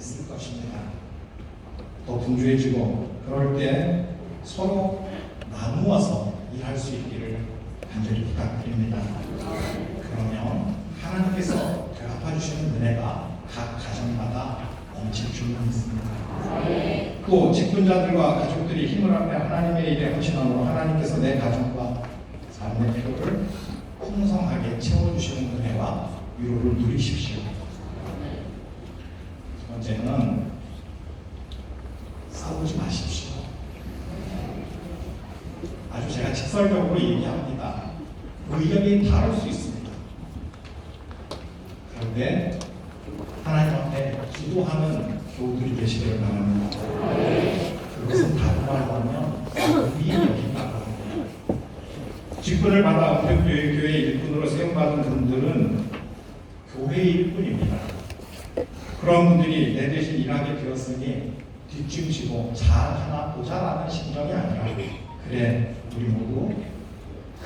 있을 것입니다. 더 분주해지고 그럴 때 서로 나누어서 일할 수 있기를 간절히 부탁드립니다. 그러면 하나님께서 갚아주시는 은혜가 각 가정마다 넘칠 줄 믿습니다. 또 직분자들과 가족들이 힘을 합해 하나님의 일에 헌신함으로 하나님께서 내 가정과 삶의 필요를 풍성하게 채워주시는 은혜와 위로를 누리십시오. 두 번째는 싸우지 마십시오. 아주 제가 직설적으로 얘기합니다. 의견이 다를 수 있습니다. 그런데 하나님 앞에 기도하는 교우들이 계시기를 바랍니다. 그것은 다른 말로 하면 합니다. 직분을 받아 은평교회 교회 일꾼으로 세움받은 분들은 교회 일꾼입니다. 그런 분들이 내 대신 일하게 되었으니 뒷짐지고 잘 하나 보자라는 심정이 아니라 그래 우리 모두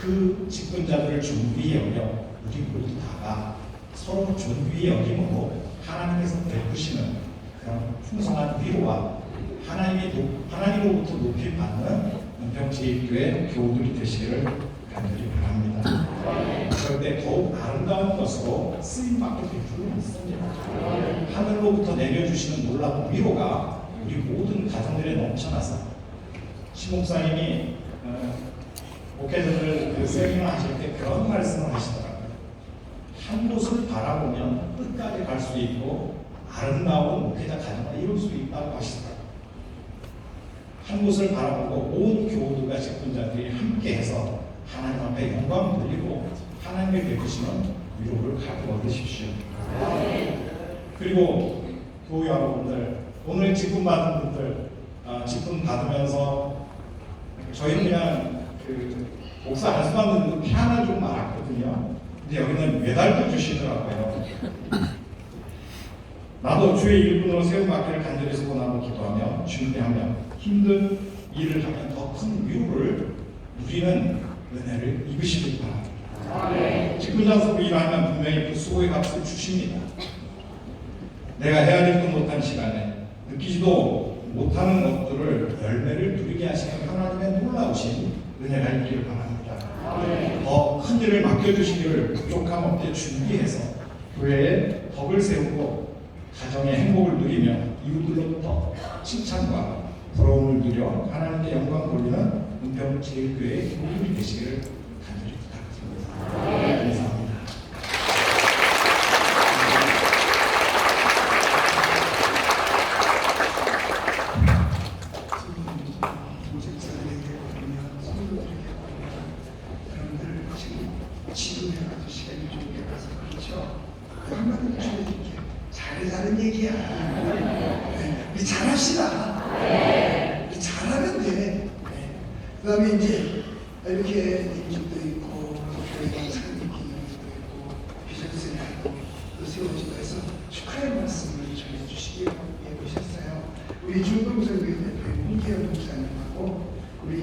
그 직분자들을 존귀히 여겨 우리 모두 다가 서로 존귀히 여김으로 하나님께서 베푸시는 그런 풍성한 위로와 하나님이 높- 하나님으로부터 높임 받는 은평제일교회 교우들이 되시기를 간절히 바랍니다. 그런데 더욱 아름다운 것으로 쓰임받게 될 줄은 믿습니다. 하늘로부터 내려주시는 놀라운 위로가 우리 모든 가정들에 넘쳐나서 시목사님이 어, 목회자들 그 세미나 하실 때 그런 말씀을 하시더라고요. 한 곳을 바라보면 끝까지 갈 수 있고 아름다운 목회자 가정을 이룰 수 있다고 하시더라고요. 한 곳을 바라보고 온 교우들과 직분자들이 함께해서 하나님 앞에 영광 돌리고 하나님의 베푸시는 위로를 가득 얻으십시오. 그리고 교회 여러분들 오늘 직분 받은 분들 아, 직분 받으면서 저희는 그냥 그 목사 안 수 받는 분들 피아노 좀 많았거든요. 근데 여기는 메달도 주시더라고요. 나도 주의 일꾼으로 세움받기를 간절히 소원하고 기도하며 준비하며 힘든 일을 하면 더 큰 위로를 누리는 은혜를 입으시길 바랍니다. 직분장소로 일하면 분명히 그 수고의 값을 주십니다. 내가 헤아리지도 못한 시간에 느끼지도 못하는 것들을 열매를 누리게 하시는 하나님의 놀라우신 은혜가 있기를 바랍니다. 더 큰 일을 맡겨주시기를 부족함 없게 준비해서 교회에 덕을 세우고 가정의 행복을 누리며 이웃들로부터 칭찬과 부러움을 누려 하나님께 영광 돌리는 은평 제일교회의 교우들이 되시기를 간절히 부탁드립니다. 감사합니다. 동생들에게 보면 성도들에게 보면 여러분들 지금 지금해가지고 시간이 좀 돼가서 그렇죠. 한마디로 좀 이렇게 잘해라는 얘기야. 네. 잘합시다. 우리 잘하면 돼. 네. 그 다음에 이제 이렇게 임직도 있고 상임기능도 있고 비전센터 있고 또 세워지고 해서 축하의 말씀을 전해주시기 위해 오셨어요. 우리 중동성교회 대표 문기현 목사님하고 우리